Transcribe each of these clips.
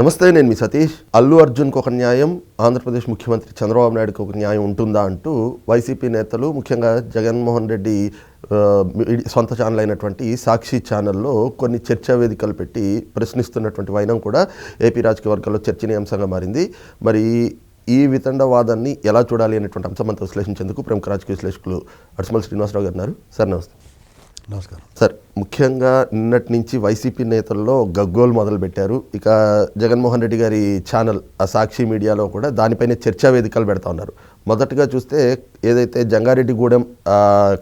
నమస్తే నేను మీ సతీష్. అల్లు అర్జున్కి ఒక న్యాయం ఆంధ్రప్రదేశ్ ముఖ్యమంత్రి చంద్రబాబు నాయుడుకి ఒక న్యాయం ఉంటుందా అంటూ వైసీపీ నేతలు ముఖ్యంగా జగన్మోహన్ రెడ్డి సొంత ఛానల్ అయినటువంటి సాక్షి ఛానల్లో కొన్ని చర్చా వేదికలు పెట్టి ప్రశ్నిస్తున్నటువంటి వైనం కూడా ఏపీ రాజకీయ వర్గాల్లో చర్చనీయాంశంగా మారింది. మరి ఈ వితండవాదాన్ని ఎలా చూడాలి అనేటువంటి అంశం అంతా విశ్లేషించేందుకు ప్రముఖ రాజకీయ విశ్లేషకులు అడిసిమల్ శ్రీనివాసరావు గారు ఉన్నారు. సార్ నమస్తే. నమస్కారం. సార్ ముఖ్యంగా నిన్నటి నుంచి వైసీపీ నేతల్లో గగ్గోలు మొదలు పెట్టారు ఇక జగన్మోహన్ రెడ్డి గారి ఛానల్ ఆ సాక్షి మీడియాలో కూడా దానిపైన చర్చా వేదికలు పెడతా ఉన్నారు. మొదటగా చూస్తే ఏదైతే జంగారెడ్డిగూడెం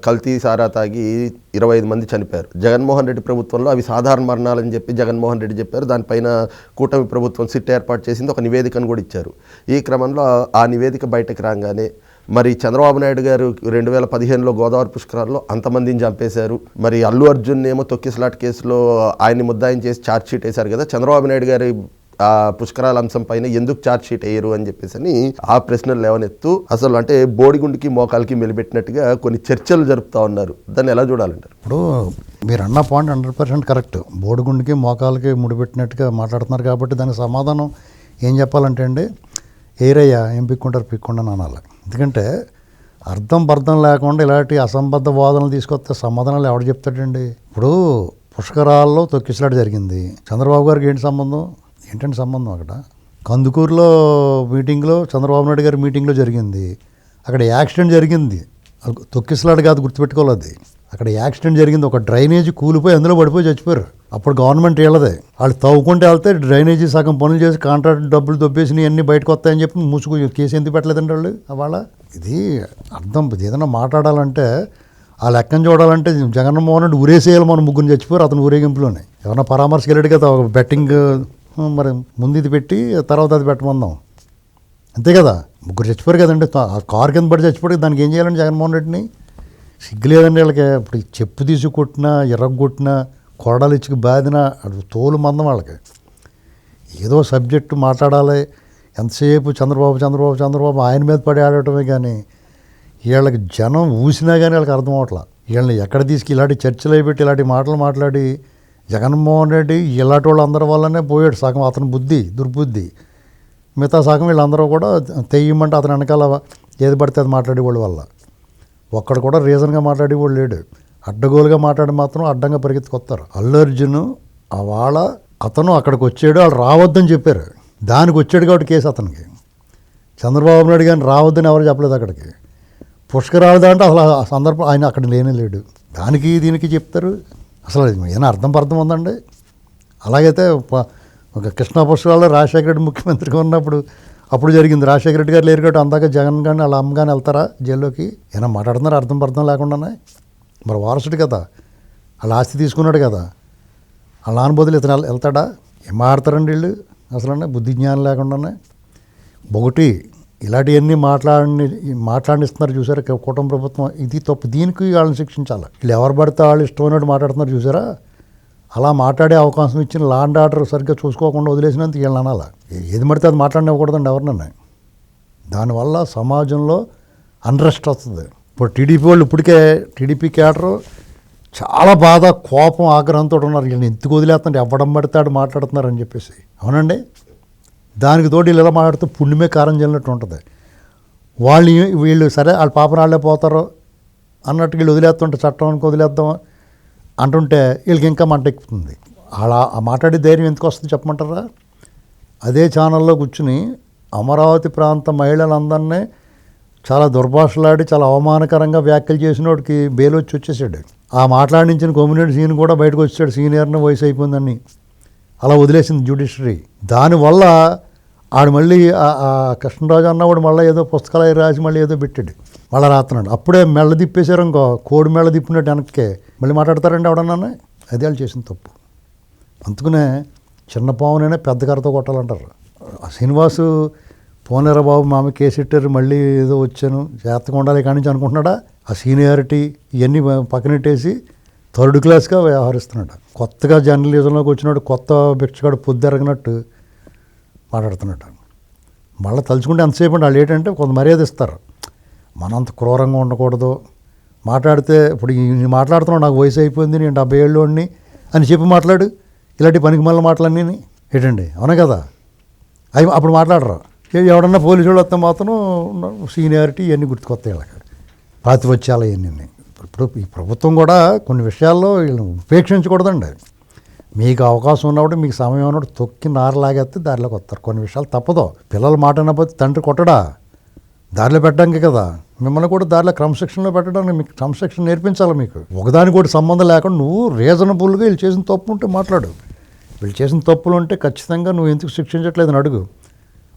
కల్తీ సారా తాగి ఇరవై ఐదు మంది చనిపోయారు. జగన్మోహన్ రెడ్డి ప్రభుత్వంలో అవి సాధారణ మరణాలని చెప్పి జగన్మోహన్ రెడ్డి చెప్పారు. దానిపైన కూటమి ప్రభుత్వం సిట్ ఏర్పాటు చేసింది ఒక నివేదికను కూడా ఇచ్చారు. ఈ క్రమంలో ఆ నివేదిక బయటకు రాగానే మరి చంద్రబాబు నాయుడు గారు రెండు వేల పదిహేనులో గోదావరి పుష్కరాల్లో అంతమందిని చంపేశారు. మరి అల్లు అర్జున్ ఏమో తొక్కిసలాట్ కేసులో ఆయన్ని ముద్దాయిన చేసి ఛార్జ్ షీట్ వేశారు కదా. చంద్రబాబు నాయుడు గారి ఆ పుష్కరాల అంశం పైన ఎందుకు ఛార్జ్ షీట్ వేయరు అని చెప్పేసి అని ఆ ప్రశ్నలు లేవనెత్తు అసలు అంటే బోడిగుండికి మోకాలకి మెలిపెట్టినట్టుగా కొన్ని చర్చలు జరుపుతా ఉన్నారు. దాన్ని ఎలా చూడాలంటారు? ఇప్పుడు మీరు అన్న పాయింట్ హండ్రెడ్ పర్సెంట్ కరెక్ట్. బోడిగుండికి మోకాలకి ముడిపెట్టినట్టుగా మాట్లాడుతున్నారు కాబట్టి దానికి సమాధానం ఏం చెప్పాలంటే అండి ఏరయ్యా ఏం పిక్కుంటారు? పిక్కుండా అనాలి ఎందుకంటే అర్థం పర్థం లేకుండా ఇలాంటి అసంబద్ధ వాదనలు తీసుకొస్తే సమాధానాలు ఎవడు చెప్తాడండి? ఇప్పుడు పుష్కరాల్లో తొక్కిసలాట జరిగింది. చంద్రబాబు గారికి ఏంటి సంబంధం? ఏంటంటే సంబంధం అక్కడ? కందుకూరులో మీటింగ్లో చంద్రబాబు నాయుడు గారి మీటింగ్లో జరిగింది. అక్కడ యాక్సిడెంట్ జరిగింది. అది తొక్కిసలాట కాదు గుర్తుపెట్టుకోవాలి అది. అక్కడ యాక్సిడెంట్ జరిగింది. ఒక డ్రైనేజీ కూలిపోయి అందులో పడిపోయి చచ్చిపోయారు. అప్పుడు గవర్నమెంట్ వీళ్ళదే. వాళ్ళు తవ్వుకుంటే వెళ్తే డ్రైనేజీ సగం పనులు చేసి కాంట్రాక్ట్ డబ్బులు దొబ్బేసి అన్నీ బయటకు వస్తాయని చెప్పి మూసుకు కేసు ఎందుకు పెట్టలేదండి వాళ్ళు? వాళ్ళ? ఇది అర్థం ఏదైనా మాట్లాడాలంటే ఆ లెక్కను చూడాలంటే జగన్మోహన్ రెడ్డి ఊరేసేయాలి మనం ముగ్గురు చచ్చిపోయారు అతను ఊరేగింపులోనే. ఏమన్నా పరామర్శకు వెళ్ళాడు కదా ఒక బెట్టింగ్ మరి ముందు ఇది పెట్టి తర్వాత అది పెట్టమందాం. అంతే కదా ముగ్గురు చచ్చిపోయారు కదండి. ఆ కారు కింద పడి చచ్చిపోయి దానికి ఏం చేయాలండి జగన్మోహన్ రెడ్డిని? సిగ్గు లేదండి వీళ్ళకి. ఇప్పుడు చెప్పు తీసి కొట్టినా ఎర్రగొట్టినా కొరడాలు ఇచ్చుకు బాధిన తోలు మందం వాళ్ళకి. ఏదో సబ్జెక్టు మాట్లాడాలి. ఎంతసేపు చంద్రబాబు చంద్రబాబు చంద్రబాబు ఆయన మీద పడి ఆడటమే కానీ వీళ్ళకి జనం ఊసినా కానీ వాళ్ళకి అర్థం అవట్లా వీళ్ళని ఎక్కడ తీసుకు ఇలాంటి చర్చలు పెట్టి ఇలాంటి మాటలు మాట్లాడి జగన్మోహన్ రెడ్డి ఇలాంటి వాళ్ళు అందరి వల్లనే పోయాడు. సగం అతని బుద్ధి దుర్బుద్ధి. మిగతా సగం వీళ్ళందరూ కూడా తెయ్యమంటే అతని వెనకాల ఏది పడితే అది మాట్లాడేవాళ్ళ వల్ల. ఒక్కడు కూడా రీజన్గా మాట్లాడేవాడు లేడు. అడ్డగోలుగా మాట్లాడి మాత్రం అడ్డంగా పరిగెత్తుకొస్తారు అల్లు అర్జున్ వాళ్ళ అతను అక్కడికి వచ్చాడు వాళ్ళు రావద్దని చెప్పారు. దానికి వచ్చాడు కాబట్టి కేసు అతనికి. చంద్రబాబు నాయుడు కానీ రావద్దని ఎవరు చెప్పలేదు అక్కడికి. పుష్కరాలు అంటే అసలు ఆ సందర్భం ఆయన అక్కడ లేనే లేడు. దానికి దీనికి చెప్తారు. అసలు ఏమైనా అర్థం పర్థం ఉందండి? అలాగైతే ఒక కృష్ణా పుష్కరాల్లో రాజశేఖర రెడ్డి ముఖ్యమంత్రిగా ఉన్నప్పుడు అప్పుడు జరిగింది. రాజశేఖర రెడ్డి గారు లేరు కాబట్టి అందాక జగన్ కానీ వాళ్ళ అమ్మ కానీ వెళ్తారా జైల్లోకి? ఏమైనా మాట్లాడుతున్నారు? అర్థం పర్థం లేకుండానే? మరి వారసుడు కదా. అలా ఆస్తి తీసుకున్నాడు కదా. అలా అనుబోధులు బదులు ఇతను వెళ్తాడా ఏం మాడతారండి వీళ్ళు? అసలు బుద్ధి జ్ఞానం లేకుండానే. ఒకటి ఇలాంటివన్నీ మాట్లాడి మాట్లాడిస్తున్నారు చూసారా? కుటుంబ కూటమి ప్రభుత్వం ఇది తప్పు. దీనికి వాళ్ళని శిక్షించాలి. వీళ్ళు ఎవరు పడితే వాళ్ళు ఇష్టమైనట్టు మాట్లాడుతున్నారు చూసారా? అలా మాట్లాడే అవకాశం ఇచ్చిన లాండ్ ఆర్డర్ సరిగ్గా చూసుకోకుండా వదిలేసినందుకు వీళ్ళని అనాలా? ఏది పడితే అది మాట్లాడనివ్వకూడదండి ఎవరినన్నా. దానివల్ల సమాజంలో అన్రెస్ట్ వస్తుంది. ఇప్పుడు టీడీపీ వాళ్ళు ఇప్పటికే టీడీపీ క్యాడరు చాలా బాధ కోపం ఆగ్రహంతో ఉన్నారు. వీళ్ళని ఎందుకు వదిలేస్తాడు ఎవ్వడం పడితే మాట్లాడుతున్నారని చెప్పేసి. అవునండి? దానికి తోడు వీళ్ళు ఇలా మాట్లాడుతూ పుణ్యమే కారం చెల్లినట్టు ఉంటుంది. వాళ్ళు వీళ్ళు సరే వాళ్ళ పాపన వాళ్ళే పోతారు అన్నట్టు వీళ్ళు వదిలేస్తుంటే చట్టానికి వదిలేద్దాం అంటుంటే వీళ్ళకి ఇంకా మంట ఎక్కుతుంది. అలా ఆ మాట్లాడే ధైర్యం ఎందుకు వస్తుంది చెప్పమంటారా? అదే ఛానల్లో కూర్చుని అమరావతి ప్రాంత మహిళలందరినీ చాలా దుర్భాషలాడి చాలా అవమానకరంగా వ్యాఖ్యలు చేసినోడికి బెయిల్ వచ్చి వచ్చేసాడు. ఆ మాట్లాడించిన కొమ్యూనిటీ సీన్ కూడా బయటకు వచ్చాడు సీనియర్ని వయసు అయిపోయిందని. అలా వదిలేసింది జ్యుడిషరీ. దానివల్ల ఆడు మళ్ళీ కృష్ణరాజు అన్నవాడు మళ్ళీ ఏదో పుస్తకాలు రాసి మళ్ళీ ఏదో పెట్టాడు. మళ్ళీ రాస్తున్నాడు అప్పుడే మెళ్ళ తిప్పేశారు ఇంకో కోడి మెళ్ళ తిప్పినట్టు వెనక్కి మళ్ళీ మాట్లాడతారండి ఎవడన్నా? అదే వాళ్ళు చేసిన తప్పు. అందుకనే చిన్న పావునైనా పెద్ద కర్రతో కొట్టాలంటారు. ఆ శ్రీనివాసు పోనేరా బాబు మామ కేసెట్టారు మళ్ళీ ఏదో వచ్చాను. జాగ్రత్తగా ఉండాలి కానీ నుంచి అనుకుంటున్నాడా? ఆ సీనియారిటీ ఇవన్నీ పక్కనెట్టేసి థర్డ్ క్లాస్గా వ్యవహరిస్తున్నాడు. కొత్తగా జర్నలిజంలోకి వచ్చినాడు కొత్త భిక్షగాడు పొద్దురగినట్టు మాట్లాడుతున్నాడు. మళ్ళీ తలుచుకుంటే ఎంతసేపు వాళ్ళు ఏంటంటే కొంత మర్యాద ఇస్తారు. మనంత క్రూరంగా ఉండకూడదు. మాట్లాడితే ఇప్పుడు నేను మాట్లాడుతున్నావు నాకు వయసు అయిపోయింది నేను డెబ్బై ఏళ్ళు అని చెప్పి మాట్లాడు. ఇలాంటి పనికి మళ్ళీ మాటలన్నీ ఏంటండి? అవునా కదా? అవి అప్పుడు మాట్లాడరు? ఎవడన్నా పోలీసు వాళ్ళు వస్తే మాత్రం సీనియారిటీ ఇవన్నీ గుర్తుకొస్తాయి వీళ్ళకి. ప్రాతిపత్యాలు ఇవన్నీ ఇప్పుడు ఈ ప్రభుత్వం కూడా కొన్ని విషయాల్లో వీళ్ళని ఉపేక్షించకూడదండి మీకు అవకాశం ఉన్నప్పుడు మీకు సమయం ఉన్నప్పుడు తొక్కి నారలాగేస్తే దారిలోకి వస్తారు కొన్ని విషయాలు తప్పదు. పిల్లలు మాట అనకపోతే తండ్రి కొట్టడా? దారిలో పెట్టడానికి కదా. మిమ్మల్ని కూడా దారిలో క్రమశిక్షణలో పెట్టడానికి మీకు క్రమశిక్షణ నేర్పించాలి మీకు. ఒకదానికి కూడా సంబంధం లేకుండా నువ్వు రీజనబుల్గా వీళ్ళు చేసిన తప్పు ఉంటే మాట్లాడు. వీళ్ళు చేసిన తప్పులు ఉంటే ఖచ్చితంగా నువ్వు ఎందుకు శిక్షించట్లేదని అడుగు.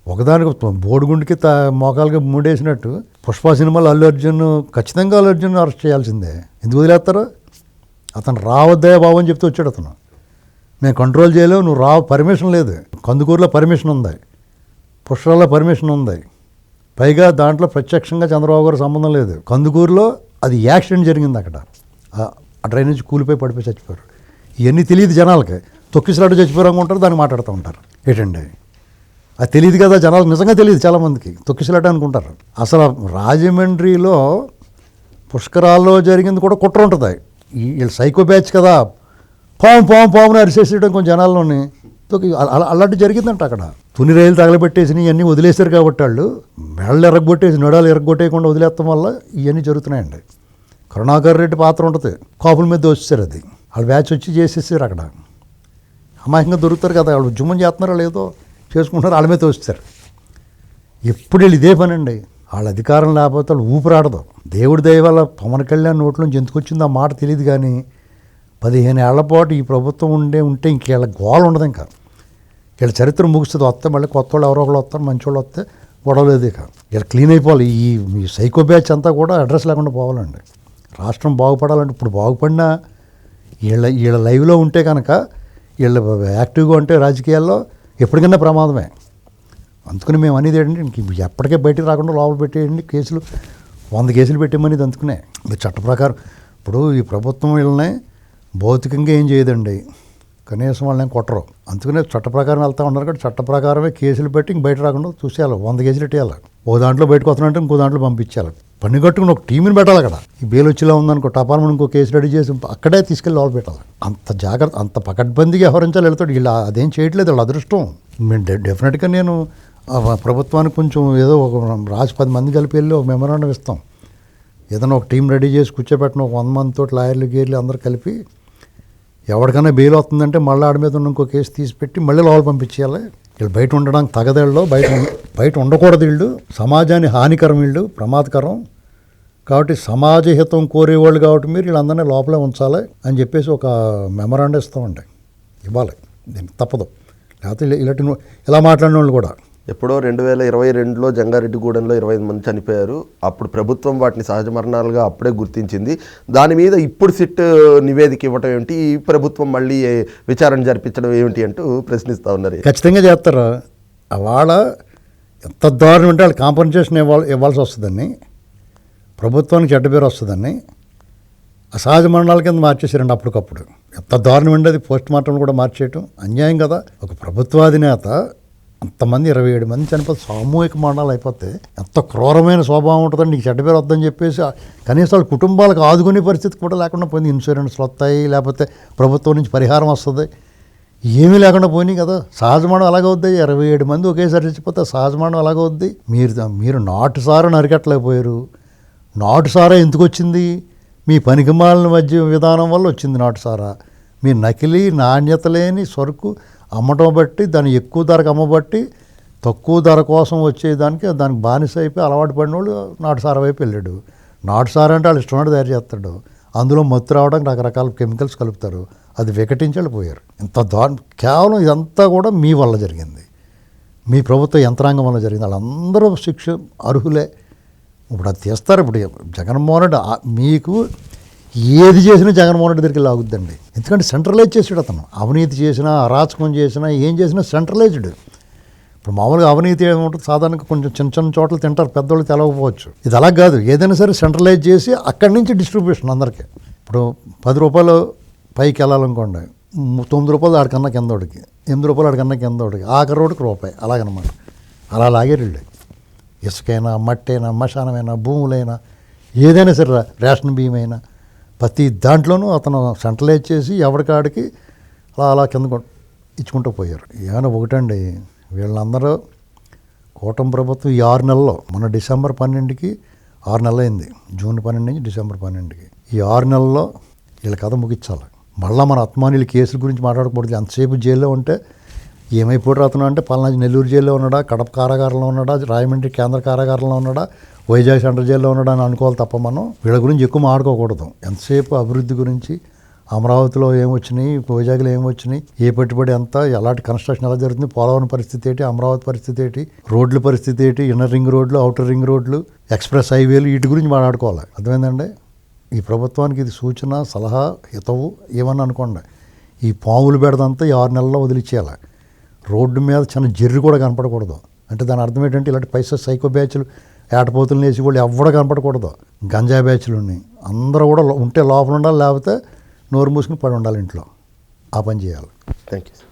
ఒకదానికి బోడిగుండికి త మోకాలుగా మూడేసినట్టు పుష్ప సినిమాలో అల్లు అర్జున్ ఖచ్చితంగా అల్లు అర్జున్ అరెస్ట్ చేయాల్సిందే. ఎందుకు వదిలేస్తారు? అతను రావద్దయా బాబు అని చెప్తే వచ్చాడు అతను. మేము కంట్రోల్ చేయలేము నువ్వు రా పర్మిషన్ లేదు. కందుకూరులో పర్మిషన్ ఉంది. పుష్కరాల్లో పర్మిషన్ ఉంది. పైగా దాంట్లో ప్రత్యక్షంగా చంద్రబాబు గారు సంబంధం లేదు. కందుకూరులో అది యాక్సిడెంట్ జరిగింది అక్కడ. ఆ- ఆ ట్రైన్ నుంచి కూలిపోయి పడిపోయి చచ్చిపోయారు. ఇవన్నీ తెలియదు జనాలకి. తొక్కిసలాడు చచ్చిపోయారు అనుకుంటారు దాన్ని మాట్లాడుతూ ఉంటారు. ఏంటండి? అది తెలియదు కదా జనాలకు నిజంగా తెలియదు చాలామందికి. తొక్కిసలాట అనుకుంటారు. అసలు రాజమండ్రిలో పుష్కరాల్లో జరిగింది కూడా కుట్ర ఉంటుంది. ఈ- వీళ్ళు సైకో బ్యాచ్ కదా. పాము పాము పాముని అరిసేసేయడం కొంచెం జనాల్లోని. తొక్కి అలాంటి జరిగిందంట అక్కడ. తుని రైలు తగలబెట్టేసి ఇవన్నీ వదిలేశారు కాబట్టి వాళ్ళు. మెడలు ఎరగొట్టేసి నడాలు ఎరగొట్టేయకుండా వదిలేస్తాం వల్ల ఇవన్నీ జరుగుతున్నాయండి. కరుణాకర్ రెడ్డి పాత్ర ఉంటుంది. కాపుల మీద దోచేశారు అది. వాళ్ళు బ్యాచ్ వచ్చి చేసేసారు అక్కడ. అమాయకంగా దొరుకుతారు కదా. వాళ్ళు ఉద్యమం చేస్తున్నారో లేదో. చేసుకుంటున్నారు వాళ్ళ మీద తోస్తారు. ఎప్పుడు వీళ్ళు ఇదే పని అండి వాళ్ళ అధికారం లేకపోతే వాళ్ళు ఊపిరాడదు. దేవుడి దయ వల్ల పవన్ కళ్యాణ్ నోట్లోంచి ఎందుకు వచ్చిందో ఆ మాట తెలియదు కానీ పదిహేను ఏళ్ళ పాటు ఈ ప్రభుత్వం ఉండే ఉంటే ఇంక వీళ్ళ గోల ఉండదు ఇంకా. వీళ్ళ చరిత్ర ముగుస్తుంది. వస్తే మళ్ళీ కొత్త వాళ్ళు ఎవరో ఒకళ్ళు వస్తారు మంచి వాళ్ళు వస్తే గొడవలేదు ఇక. వీళ్ళు క్లీన్ అయిపోవాలి. ఈ ఈ సైకో బ్యాచ్ అంతా కూడా అడ్రస్ లేకుండా పోవాలండి. రాష్ట్రం బాగుపడాలంటే ఇప్పుడు బాగుపడినా వీళ్ళ వీళ్ళ లైవ్లో ఉంటే కనుక వీళ్ళ యాక్టివ్గా ఉంటే రాజకీయాల్లో ఎప్పటికైనా ప్రమాదమే. అందుకని మేము అనేది ఏంటంటే ఇంక ఎప్పటికే బయటికి రాకుండా లోపల పెట్టేయండి కేసులు. వంద కేసులు పెట్టేమనేది అందుకునే. చట్ట ప్రకారం ఇప్పుడు ఈ ప్రభుత్వం వీళ్ళని భౌతికంగా ఏం చేయదండి. కనీసం వాళ్ళని కొట్టరు. అందుకనే చట్ట ప్రకారం వెళ్తా ఉన్నారు కాబట్టి చట్ట ప్రకారమే కేసులు పెట్టి ఇంక బయట రాకుండా చూసేయాలి. వంద కేసులు పెట్టేయాలి. ఓ దాంట్లో బయటకు వస్తున్నట్టు ఇంకో దాంట్లో పంపించాలి పని కట్టుకుని ఒక టీంని పెట్టాలి అక్కడ ఈ బేలు వచ్చేలా ఉందనుకో టపాలను ఇంకో కేసు రెడీ చేసి అక్కడే తీసుకెళ్ళి లోపల పెట్టాలి. అంత జాగ్రత్త అంత పకడ్బందీగా వ్యవహరించాలి వెళ్తాడు వీళ్ళు అదేం చేయట్లేదు వాళ్ళ అదృష్టం. మేము డె- డెఫినెట్గా నేను ప్రభుత్వానికి కొంచెం ఏదో ఒక రాసి పది మంది కలిపి వెళ్ళి ఒక మెమరాండం ఇస్తాం. ఏదైనా ఒక టీం రెడీ చేసి కూర్చోబెట్టిన ఒక వంద మందితో లాయర్లు గేర్లు అందరూ కలిపి ఎవరికైనా బెయిల్ వస్తుందంటే మళ్ళీ ఆడి మీద ఉన్న ఇంకో కేసు తీసి పెట్టి మళ్ళీ లోపల పంపించేయాలి. వీళ్ళు బయట ఉండడానికి తగదళ్ళు బయట బయట ఉండకూడదు వీళ్ళు. సమాజాన్ని హానికరం వీళ్ళు ప్రమాదకరం. కాబట్టి సమాజ హితం కోరేవాళ్ళు కాబట్టి మీరు వీళ్ళందరినీ లోపలే ఉంచాలి అని చెప్పేసి ఒక మెమరాండం ఇస్తామండి. ఇవ్వాలి. దీనికి తప్పదు. లేకపోతే ఇలాంటి ఇలా మాట్లాడిన వాళ్ళు కూడా ఎప్పుడో రెండు వేల ఇరవై రెండులో జంగారెడ్డిగూడెంలో ఇరవై ఐదు మంది చనిపోయారు. అప్పుడు ప్రభుత్వం వాటిని సహజ మరణాలుగా అప్పుడే గుర్తించింది. దాని మీద ఇప్పుడు సిట్ నివేదిక ఇవ్వటం ఏమిటి ఈ ప్రభుత్వం మళ్ళీ విచారణ జరిపించడం ఏమిటి అంటూ ప్రశ్నిస్తూ ఉన్నారు. ఖచ్చితంగా చేస్తారు? వాళ్ళ ఎంత దారుణం ఉంటే వాళ్ళు కాంపన్సేషన్ ఇవ్వాలి ఇవ్వాల్సి వస్తుందని ప్రభుత్వానికి చెడ్డ పేరు వస్తుందని అసహజ మరణాల కింద మార్చేసారండి అప్పటికప్పుడు. ఎంత దారుణం అండి అది. పోస్ట్ మార్టం కూడా మార్చేయటం. అన్యాయం కదా. ఒక ప్రభుత్వాధినేత అంతమంది ఇరవై ఏడు మంది చనిపోతే సామూహిక మరణాలు అయిపోతే ఎంత క్రూరమైన స్వభావం ఉంటుందని నీకు చెడ్డ పేరు వద్దని చెప్పేసి కనీసం వాళ్ళ కుటుంబాలకు ఆదుకునే పరిస్థితి కూడా లేకుండా పోయింది. ఇన్సూరెన్స్లు వస్తాయి లేకపోతే ప్రభుత్వం నుంచి పరిహారం వస్తుంది. ఏమీ లేకుండా పోయినాయి కదా. సహజమానం అలాగే ఇరవై ఏడు మంది ఒకేసారి చచ్చిపోతే సహజమానం అలాగవుద్ది మీరు మీరు నాటు సారా నరికట్టలేకపోయారు నాటు సారా ఎందుకు వచ్చింది? మీ పనికిమాలిన మధ్య విధానం వల్ల వచ్చింది నాటు సారా. మీ నకిలీ నాణ్యత లేని సరుకు అమ్మటం బట్టి దాన్ని ఎక్కువ ధరకు అమ్మబట్టి తక్కువ ధర కోసం వచ్చేదానికి దానికి బానిస అయిపోయి అలవాటు పడిన వాళ్ళు నాటుసార వైపు వెళ్ళాడు. నాటుసారంటే అంటే వాళ్ళు ఇష్టమైన తయారు చేస్తాడు. అందులో మత్తు రావడానికి రకరకాల కెమికల్స్ కలుపుతారు. అది వికటించి ఇంత దాని కేవలం ఇదంతా కూడా మీ వల్ల జరిగింది. మీ ప్రభుత్వ యంత్రాంగం వల్ల జరిగింది. వాళ్ళందరూ శిక్ష అర్హులే. ఇప్పుడు అది తీస్తారు. ఇప్పుడు జగన్మోహన్ రెడ్డి మీకు ఏది చేసినా జగన్మోహన్ రెడ్డి దగ్గరికి లాగుద్దండి. ఎందుకంటే సెంట్రలైజ్ చేసాడు అతను. అవినీతి చేసినా అరాచకం చేసినా ఏం చేసినా సెంట్రలైజ్డ్ ఇప్పుడు మామూలుగా అవినీతి ఏమంటారు సాధారణంగా కొంచెం చిన్న చిన్న చోట్ల తింటారు పెద్దోళ్ళు తెలవకపోవచ్చు. ఇది అలా కాదు. ఏదైనా సరే సెంట్రలైజ్ చేసి అక్కడి నుంచి డిస్ట్రిబ్యూషన్ అందరికీ. ఇప్పుడు పది రూపాయలు పైకి వెళ్ళాలనుకోండి తొమ్మిది రూపాయలు ఆడికన్నా కిందోడికి ఎనిమిది రూపాయలు ఆడికన్నా కిందోడికి ఆఖరి రోడ్డుకి రూపాయి. అలాగనమాట. అలా లాగేరు ఇసుకైనా మట్టైనా మశానమైనా భూములైనా ఏదైనా సరే రేషన్ బియ్యమైనా ప్రతి దాంట్లోనూ అతను సెంట్రలైజ్ చేసి ఎవరికాడికి అలా అలా కింద ఇచ్చుకుంటూ పోయారు. ఏమైనా ఒకటండి వీళ్ళందరూ కూటమి ప్రభుత్వం ఈ ఆరు నెలల్లో మన డిసెంబర్ పన్నెండుకి ఆరు నెలలు అయింది జూన్ పన్నెండు నుంచి డిసెంబర్ పన్నెండుకి. ఈ ఆరు నెలల్లో వీళ్ళ కథ ముగించాలి. మళ్ళీ మన అత్మానుల కేసుల గురించి మాట్లాడకూడదు. ఎంతసేపు జైల్లో ఉంటే ఏమైపోయాడు అతను అంటే పలానా నెల్లూరు జైల్లో ఉన్నాడా కడప కారాగారంలో ఉన్నాడా రాయమండ్రి కేంద్ర కారాగారంలో ఉన్నాడా వైజాగ్ సెంట్రల్ జైల్లో ఉన్నాడా అని అనుకోవాలి తప్ప మనం వీళ్ళ గురించి ఎక్కువ మాట్లాడుకోకూడదు. ఎంతసేపు అభివృద్ధి గురించి అమరావతిలో ఏమొచ్చినాయి వైజాగ్లో ఏమొచ్చినాయి ఏ పెట్టుబడి ఎంత ఎలాంటి కన్స్ట్రక్షన్ ఎలా జరుగుతుంది పోలవరం పరిస్థితి ఏంటి అమరావతి పరిస్థితి ఏంటి రోడ్ల పరిస్థితి ఏంటి ఇన్నర్ రింగ్ రోడ్లు అవుటర్ రింగ్ రోడ్లు ఎక్స్ప్రెస్ హైవేలు వీటి గురించి మాట్లాడుకోవాలి. అర్థమైందండి? ఈ ప్రభుత్వానికి ఇది సూచన సలహా హితవు ఏమని అనుకోండి. ఈ పాములు బెడదంతా ఈ ఆరు నెలల్లో వదిలిచ్చేయాలి. రోడ్డు మీద చిన్న జర్రి కూడా కనపడకూడదు. అంటే దాని అర్థం ఏంటంటే ఇలాంటి పైసా సైకో బ్యాచ్లు ఏటపోతులు వేసి వాళ్ళు ఎవడ కనపడకూడదు. గంజా బ్యాచ్లు ఉన్నాయి అందరూ కూడా ఉంటే లోపల ఉండాలి లేకపోతే నోరు మూసుకుని పడి ఉండాలి ఇంట్లో. ఆ పని చేయాలి. Thank you